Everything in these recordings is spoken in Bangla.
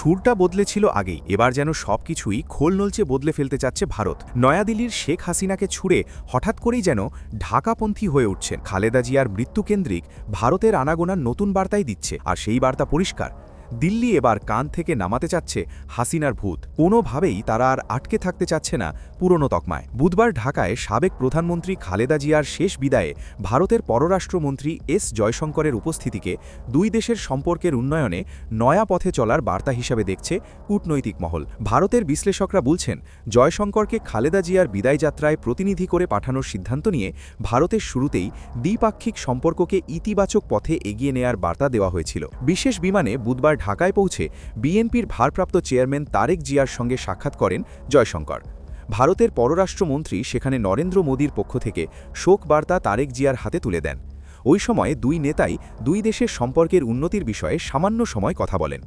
সুরটা বদলেছিল আগেই। এবার যেন সব কিছুই খোল নলচে বদলে ফেলতে চাচ্ছে ভারত। নয়াদিল্লির শেখ হাসিনাকে ছুড়ে হঠাৎ করেই যেন ঢাকাপন্থী হয়ে উঠছেন খালেদা জিয়ার মৃত্যুকেন্দ্রিক ভারতের আনাগোনার নতুন বার্তাই দিচ্ছে। আর সেই বার্তা পরিষ্কার দিল্লি এবার কান থেকে নামাতে চাচ্ছে হাসিনার ভূত। কোনোভাবেই তারা আর আটকে থাকতে চাচ্ছে না পুরনো তকমায়। বুধবার ঢাকায় সাবেক প্রধানমন্ত্রী খালেদা জিয়ার শেষ বিদায়ে ভারতের পররাষ্ট্রমন্ত্রী এস জয়শঙ্করের উপস্থিতিকে দুই দেশের সম্পর্কের উন্নয়নে নয়া পথে চলার বার্তা হিসাবে দেখছে কূটনৈতিক মহল। ভারতের বিশ্লেষকরা বলছেন, জয়শঙ্করকে খালেদা জিয়ার বিদায় যাত্রায় প্রতিনিধি করে পাঠানোর সিদ্ধান্ত নিয়ে ভারতের শুরুতেই দ্বিপাক্ষিক সম্পর্ককে ইতিবাচক পথে এগিয়ে নেয়ার বার্তা দেওয়া হয়েছিল। বিশেষ বিমানে বুধবার ঢাকায় পৌঁছে বিএনপির ভারপ্রাপ্ত চেয়ারম্যান তারেক জিয়ার সঙ্গে সাক্ষাৎ করেন জয়শঙ্কর। ভারতের পররাষ্ট্রমন্ত্রী সেখানে নরেন্দ্র মোদীর পক্ষ থেকে শোক বার্তা তারেক জিয়ার হাতে তুলে দেন। ওই সময়ে দুই নেতাই দুই দেশের সম্পর্কের উন্নতির বিষয়ে সামান্য সময় কথা বলেন।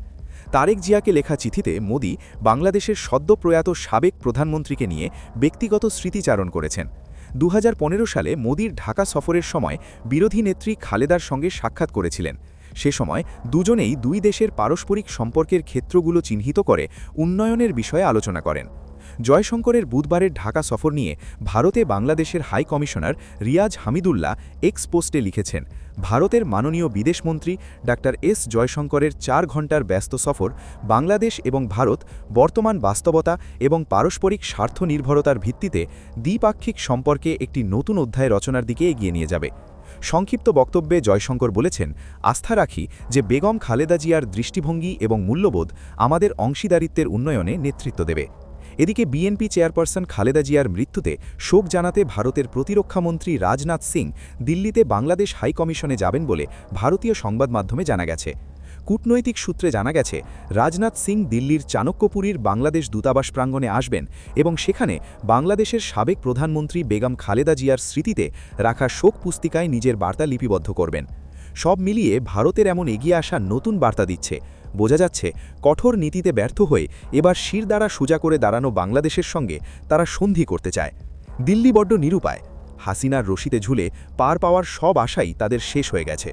তারেক জিয়াকে লেখা চিঠিতে মোদি বাংলাদেশের সদ্যপ্রয়াত সাবেক প্রধানমন্ত্রীকে নিয়ে ব্যক্তিগত স্মৃতিচারণ করেছেন। দু হাজার পনেরো সালে মোদির ঢাকা সফরের সময় বিরোধী নেত্রী খালেদার সঙ্গে সাক্ষাৎ করেছিলেন। সে সময় দুজনেই দুই দেশের পারস্পরিক সম্পর্কের ক্ষেত্রগুলো চিহ্নিত করে উন্নয়নের বিষয়ে আলোচনা করেন। জয়শঙ্করের বুধবারের ঢাকা সফর নিয়ে ভারতে বাংলাদেশের high commissioner Riaz Hamidullah X পোস্টে লিখেছেন, ভারতের মাননীয় বিদেশমন্ত্রী ডাক্তার এস জয়শঙ্করের চার ঘণ্টার ব্যস্ত সফর বাংলাদেশ এবং ভারত বর্তমান বাস্তবতা এবং পারস্পরিক স্বার্থ নির্ভরতার ভিত্তিতে দ্বিপাক্ষিক সম্পর্কে একটি নতুন অধ্যায় রচনার দিকে এগিয়ে নিয়ে যাবে। সংক্ষিপ্ত বক্তব্যে জয়শঙ্কর বলেছেন, আস্থা রাখি যে বেগম খালেদা জিয়ার দৃষ্টিভঙ্গি এবং মূল্যবোধ আমাদের অংশীদারিত্বের উন্নয়নে নেতৃত্ব দেবে। এদিকে বিএনপি চেয়ারপারসন খালেদা জিয়ার মৃত্যুতে শোক জানাতে ভারতের প্রতিরক্ষামন্ত্রী রাজনাথ সিং দিল্লিতে বাংলাদেশ হাইকমিশনে যাবেন বলে ভারতীয় সংবাদ মাধ্যমে জানা গেছে। কূটনৈতিক সূত্রে জানা গেছে, রাজনাথ সিং দিল্লির চাণক্যপুরীর বাংলাদেশ দূতাবাস প্রাঙ্গণে আসবেন এবং সেখানে বাংলাদেশের সাবেক প্রধানমন্ত্রী বেগম খালেদা জিয়ার স্মৃতিতে রাখা শোক পুস্তিকায় নিজের বার্তা লিপিবদ্ধ করবেন। সব মিলিয়ে ভারতের এমন এগিয়ে আসা নতুন বার্তা দিচ্ছে। বোঝা যাচ্ছে, কঠোর নীতিতে ব্যর্থ হয়ে এবার শির দ্বারা সোজা করে দাঁড়ানো বাংলাদেশের সঙ্গে তারা সন্ধি করতে চায়। দিল্লি বড্ড নিরুপায়। হাসিনার রশিতে ঝুলে পার পাওয়ার সব আশাই তাদের শেষ হয়ে গেছে।